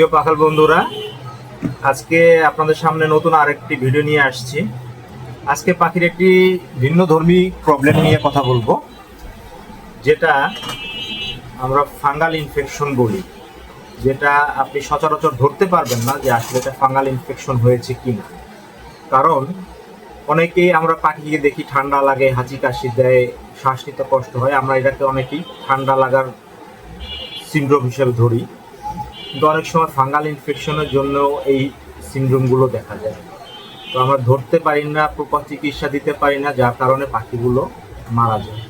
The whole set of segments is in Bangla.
প্রিয় পাখাল বন্ধুরা, আজকে আপনাদের সামনে নতুন আরেকটি ভিডিও নিয়ে আসছি। আজকে পাখির একটি ভিন্ন ধর্মী প্রবলেম নিয়ে কথা বলব, যেটা আমরা ফাঙ্গাল ইনফেকশন বলি, যেটা আপনি সচরাচর ধরতে পারবেন না যে আসলে এটা ফাঙ্গাল ইনফেকশন হয়েছে কি না কারণ অনেকেই আমরা পাখিকে দেখি ঠান্ডা লাগে, হাঁচি কাশি দেয়, শ্বাস নিতে কষ্ট হয়, আমরা এটাকে অনেকেই ঠান্ডা লাগার সিন্ড্রোম হিসেবে ধরি। কিন্তু অনেক সময় ফাঙ্গাল ইনফেকশনের জন্য এই সিনড্রোমগুলো দেখা যায়। তো আমরা ধরতে পারি না, প্রপার চিকিৎসা দিতে পারি না, যার কারণে পাখিগুলো মারা যায়।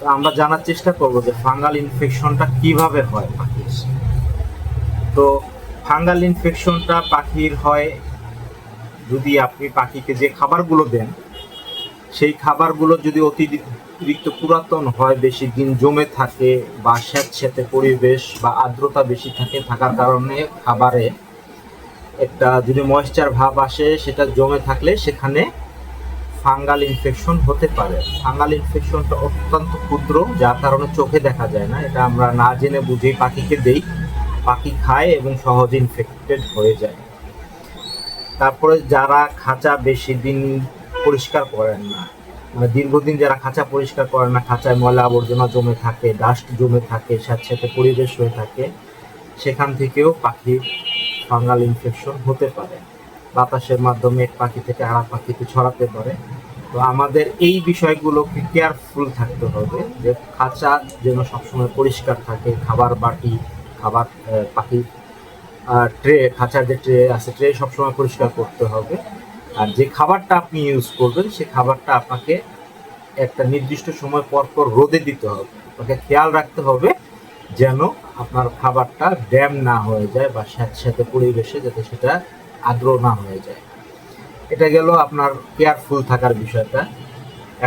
তো আমরা জানার চেষ্টা করব যে ফাঙ্গাল ইনফেকশনটা কীভাবে হয় পাখির তো ফাঙ্গাল ইনফেকশনটা পাখির হয় যদি আপনি পাখিকে যে খাবারগুলো দেন, সেই খাবারগুলো যদি অতিরিক্ত পুরাতন হয়, বেশি দিন জমে থাকে বা স্যাঁতস্যাঁতে পরিবেশ বা আর্দ্রতা বেশি থাকে থাকার কারণে খাবারে একটা যদি ময়েশ্চার ভাব আসে, সেটা জমে থাকলে সেখানে ফাঙ্গাল ইনফেকশন হতে পারে। ফাঙ্গাল ইনফেকশনটা অত্যন্ত ক্ষুদ্র, যার কারণে চোখে দেখা যায় না। এটা আমরা না জেনে বুঝেই পাখিকে দেই। পাখি খায় এবং সহজে ইনফেক্টেড হয়ে যায়। তারপরে যারা খাঁচা বেশি দিন পরিষ্কার করেন না দীর্ঘদিন যারা খাঁচা পরিষ্কার করে না, খাঁচায় ময়লা আবর্জনা জমে থাকে ডাস্ট জমে থাকে স্যাঁতস্যাঁতে পরিবেশ হয়ে থাকে, সেখান থেকেও পাখির ফাঙ্গাল ইনফেকশন হতে পারে। বাতাসের মাধ্যমে এক পাখি থেকে এক পাখিতে ছড়াতে পারে। তো আমাদের এই বিষয়গুলোকে কেয়ারফুল থাকতে হবে যে খাঁচা যেন সবসময় পরিষ্কার থাকে, খাবার বাটি, খাবার পাখির ট্রে খাঁচার যে ট্রে আছে ট্রে সবসময় পরিষ্কার করতে হবে। আর যে খাবারটা আপনি ইউজ করবেন সেই খাবারটা আপনাকে একটা নির্দিষ্ট সময় পর পর রোদে দিতে হবে। আপনাকে খেয়াল রাখতে হবে যেন আপনার খাবারটা ড্যাম না হয়ে যায় বা স্যাঁতস্যাঁতে পরিবেশে যাতে সেটা আর্দ্র না হয়ে যায়। এটা গেল আপনার কেয়ারফুল থাকার বিষয়টা।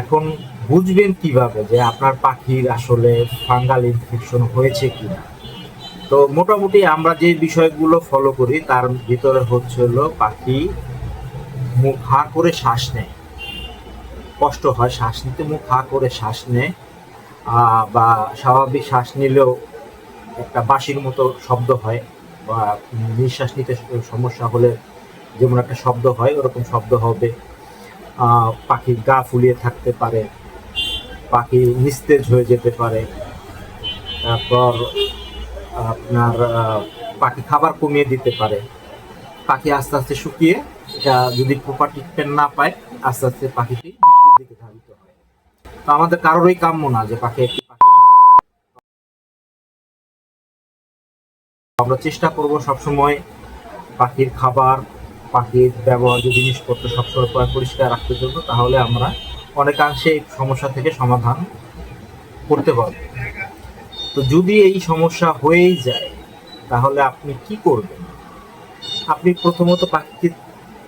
এখন বুঝবেন কীভাবে যে আপনার পাখির আসলে ফাঙ্গাল ইনফেকশন হয়েছে কি না তো মোটামুটি আমরা যে বিষয়গুলো ফলো করি, তার ভিতরে হচ্ছে হলো পাখি মুখ হা করে শ্বাস নেয়। কষ্ট হয় শ্বাস নিতে, মুখ হা করে শ্বাস নেয় বা স্বাভাবিক শ্বাস নিলেও একটা বাঁশির মতো শব্দ হয়, বা নিঃশ্বাস নিতে সমস্যা হলে যেমন একটা শব্দ হয়, ওরকম শব্দ হবে। পাখির গা ফুলিয়ে থাকতে পারে, পাখি নিস্তেজ হয়ে যেতে পারে। তারপর আপনার পাখি খাবার কমিয়ে দিতে পারে। পাখি আস্তে আস্তে শুকিয়ে যদি প্রপার ট্রিটমেন্ট না পায়, আস্তে আস্তে পাখিটি মৃত্যুর দিকে ধাবিত হয়। তো আমাদের কারোরই কাম্য না যে পাখি একটি পাখি আমরা চেষ্টা করব সবসময় পাখির খাবার, পাখির ব্যবহার ব্যবহার্য জিনিসপত্র সবসময় পরিষ্কার রাখতে জন্য, তাহলে আমরা অনেকাংশে এই সমস্যা থেকে সমাধান করতে পারব। তো যদি এই সমস্যা হয়েই যায়, তাহলে আপনি কি করবেন? আপনি প্রথমত পাখিকে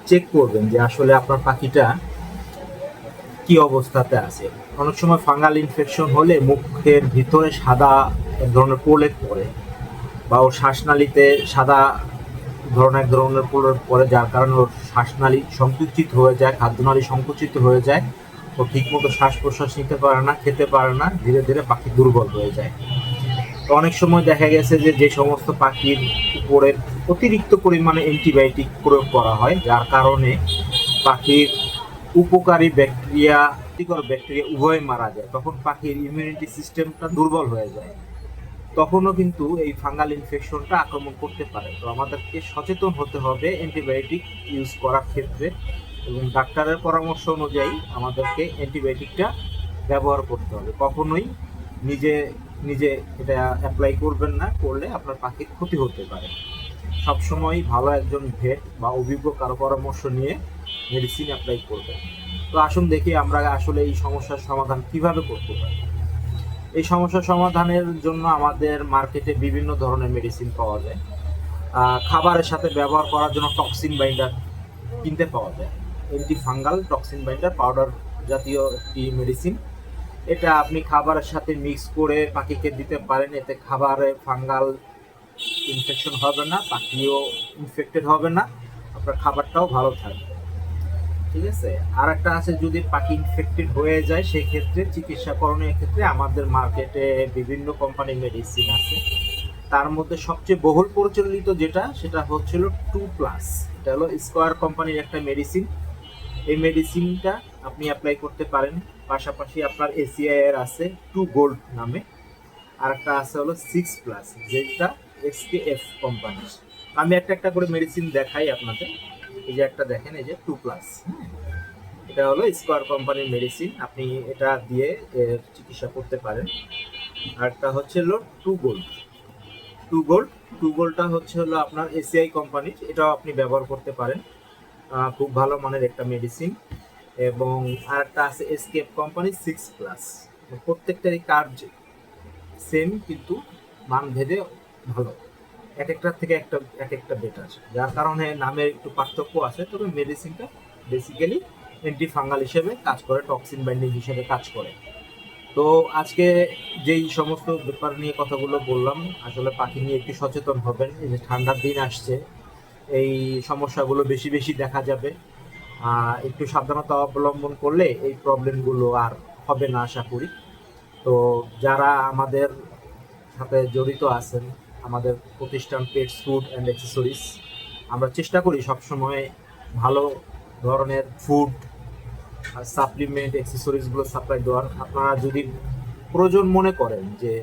চেক করবেন যে আসলে আপনার পাখিটা কি অবস্থাতে আছে। অনেক সময় ফাঙ্গাল ইনফেকশন হলে মুখের ভিতরে সাদা এক ধরনের প্রলেপ পড়ে বা ওর শ্বাসনালীতে সাদা ধরনের, এক ধরনের প্রলেপ পড়ে, যার কারণে ওর শ্বাসনালী সংকুচিত হয়ে যায়, খাদ্যনালী সংকুচিত হয়ে যায়। ও ঠিকমতো শ্বাস প্রশ্বাস নিতে পারে না, খেতে পারে না, ধীরে ধীরে পাখি দুর্বল হয়ে যায়। অনেক সময় দেখা গেছে যে যে সমস্ত পাখির উপরে অতিরিক্ত পরিমাণে অ্যান্টিবায়োটিক প্রয়োগ করা হয়, যার কারণে পাখির উপকারী ব্যাকটেরিয়া, ক্ষতিকর ব্যাকটেরিয়া উভয় মারা যায়। তখন পাখির ইমিউনিটি সিস্টেমটা দুর্বল হয়ে যায়। তখনও কিন্তু এই ফাঙ্গাল ইনফেকশনটা আক্রমণ করতে পারে। তো আমাদেরকে সচেতন হতে হবে অ্যান্টিবায়োটিক ইউজ করার ক্ষেত্রে এবং ডাক্তারের পরামর্শ অনুযায়ী আমাদেরকে অ্যান্টিবায়োটিকটা ব্যবহার করতে হবে। কখনোই নিজে নিজে এটা অ্যাপ্লাই করবেন না, করলে আপনার পাখির ক্ষতি হতে পারে। সবসময় ভালো একজন ভেট বা অভিজ্ঞ কারও পরামর্শ নিয়ে মেডিসিন অ্যাপ্লাই করবেন তো আসুন দেখি আমরা আসলে এই সমস্যার সমাধান কীভাবে করতে পারি। এই সমস্যার সমাধানের জন্য আমাদের মার্কেটে বিভিন্ন ধরনের মেডিসিন পাওয়া যায়। খাবারের সাথে ব্যবহার করার জন্য টক্সিন বাইন্ডার কিনতে পাওয়া যায়। Anti fungal toxin binder powder জাতীয় একটি মেডিসিন এটা আপনি খাবারের সাথে মিক্স করে পাখিকে দিতে পারেন। এতে খাবারে ফাঙ্গাল ইনফেকশন হবে না, পাখিও ইনফেক্টেড হবে না, আপনার খাবারটাও ভালো থাকবে। ঠিক আছে? আর একটা আছে, যদি পাখি ইনফেক্টেড হয়ে যায় সেই ক্ষেত্রে চিকিৎসা করণীয় ক্ষেত্রে আমাদের মার্কেটে বিভিন্ন কোম্পানির মেডিসিন আছে। তার মধ্যে সবচেয়ে বহুল প্রচলিত যেটা, সেটা হচ্ছিল টু প্লাস এটা হলো স্কোয়ার কোম্পানির একটা মেডিসিন এই মেডিসিনটা আপনি অ্যাপ্লাই করতে পারেন। পাশাপাশি আপনার এসিআই এর আছে টু গোল্ড নামে। আর একটা আছে হলো সিক্স প্লাস যেটা এসকেএফ কোম্পানি আমি একটা একটা করে মেডিসিন দেখাই আপনাদের এই যে একটা দেখেন, এই যে টু প্লাস এটা হলো স্কোয়ার কোম্পানির মেডিসিন আপনি এটা দিয়ে এর চিকিৎসা করতে পারেন। আর একটা হচ্ছে হলো two gold two gold two গোল্ডটা হচ্ছে হলো আপনার এসিআই কোম্পানির এটাও আপনি ব্যবহার করতে পারেন। খুব ভালো মানের একটা মেডিসিন এবং আর একটা আছে এসকেপ কোম্পানি সিক্স প্লাস প্রত্যেকটারই কার্য সেম কিন্তু মান ভেদে ভালো এক একটার থেকে একটা, এক একটা বেটার যার কারণে নামে একটু পার্থক্য আছে, তবে মেডিসিনটা বেসিক্যালি অ্যান্টি ফাঙ্গাল হিসেবে কাজ করে টক্সিন বাইন্ডিং হিসেবে কাজ করে। তো আজকে যেই সমস্ত ব্যাপার নিয়ে কথাগুলো বললাম, আসলে পাখি নিয়ে একটু সচেতন হবেন। এই যে ঠান্ডার দিন আসছে, এই সমস্যাগুলো বেশি বেশি দেখা যাবে। একটু সাবধানতা অবলম্বন করলে এই প্রবলেমগুলো আর হবে না, আশা করি। তো যারা আমাদের সাথে জড়িত আছেন আমাদের প্রতিষ্ঠান পেটস ফুড অ্যান্ড অ্যাক্সেসরিজ আমরা চেষ্টা করি সবসময় ভালো ধরনের ফুড সাপ্লিমেন্ট অ্যাক্সেসরিজগুলো সাপ্লাই দেওয়ার। আপনারা যদি প্রয়োজন মনে করেন যে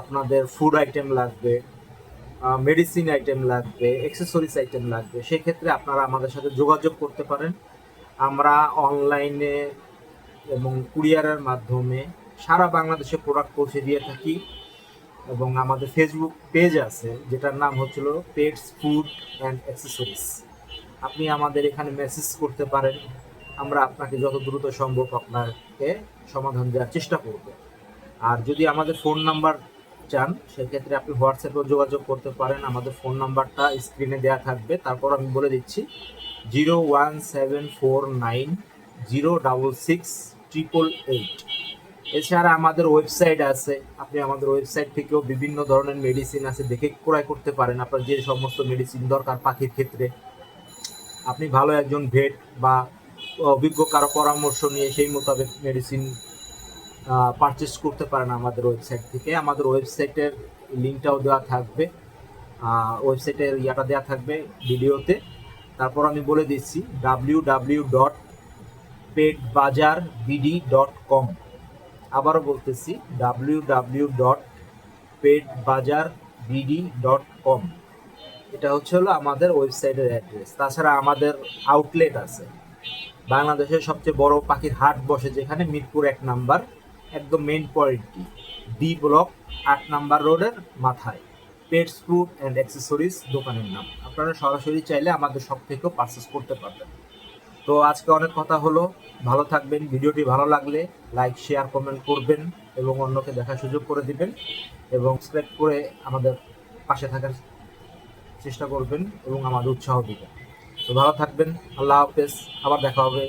আপনাদের ফুড আইটেম লাগবে মেডিসিন আইটেম লাগবে অ্যাক্সেসরিজ আইটেম লাগবে, সেক্ষেত্রে আপনারা আমাদের সাথে যোগাযোগ করতে পারেন। আমরা অনলাইনে এবং কুরিয়ারের মাধ্যমে সারা বাংলাদেশে প্রোডাক্ট পৌঁছে দিয়ে থাকি। এবং আমাদের ফেসবুক পেজ আছে, যেটার নাম হচ্ছিল পেটস ফুড অ্যান্ড অ্যাক্সেসরিজ আপনি আমাদের এখানে মেসেজ করতে পারেন, আমরা আপনাকে যত দ্রুত সম্ভব আপনাকে সমাধান দেওয়ার চেষ্টা করব। আর যদি আমাদের ফোন নাম্বার চান, সেক্ষেত্রে আপনি হোয়াটসঅ্যাপেও যোগাযোগ করতে পারেন, আমাদের ফোন নাম্বারটা স্ক্রিনে দেওয়া থাকবে। তারপর আমি বলে দিচ্ছি zero one seven four nine zero double six triple eight এছাড়া আমাদের ওয়েবসাইট আছে। আপনি আমাদের ওয়েবসাইট থেকেও বিভিন্ন ধরনের মেডিসিন আছে, দেখে ক্রয় করতে পারেন। আপনার যে সমস্ত মেডিসিন দরকার পাখির ক্ষেত্রে। আপনি ভালো একজন ভেট বা অভিজ্ঞ কারও পরামর্শ নিয়ে সেই মোতাবেক মেডিসিন পারচেস করতে পারেন আমাদের ওয়েবসাইট থেকে। আমাদের ওয়েবসাইটের লিঙ্কটাও দেওয়া থাকবে। ওয়েবসাইটের ইয়াটা দেওয়া থাকবে ভিডিওতে। তারপর আমি বলে দিচ্ছি ডাব্লিউ ডাব্লিউ ডট পেট বাজার বিডি ডট কম আবারও বলতেছি ডাব্লিউ ডাব্লিউ ডট পেট বাজার বিডি ডট কম এটা হচ্ছে হলো আমাদের ওয়েবসাইটের অ্যাড্রেস তাছাড়া আমাদের আউটলেট আছে। বাংলাদেশের সবচেয়ে বড় পাখির হাট বসে, যেখানে মিরপুর এক নাম্বার, একদম মেন পয়েন্টটি ডি ব্লক আট নাম্বার রোডের মাথায়। পেটস ফুড অ্যান্ড অ্যাক্সেসরিজ দোকানের নাম। আপনারা সরাসরি চাইলে আমাদের সব থেকেও পারচেস করতে পারবেন। তো আজকে অনেক কথা হলো। ভালো থাকবেন, ভিডিওটি ভালো লাগলে লাইক, শেয়ার, কমেন্ট করবেন এবং অন্যকে দেখার সুযোগ করে দিবেন এবং সাবস্ক্রাইব করে আমাদের পাশে থাকার চেষ্টা করবেন এবং আমাদের উৎসাহ দিবেন। তো ভালো থাকবেন, আল্লাহ হাফেজ, আবার দেখা হবে।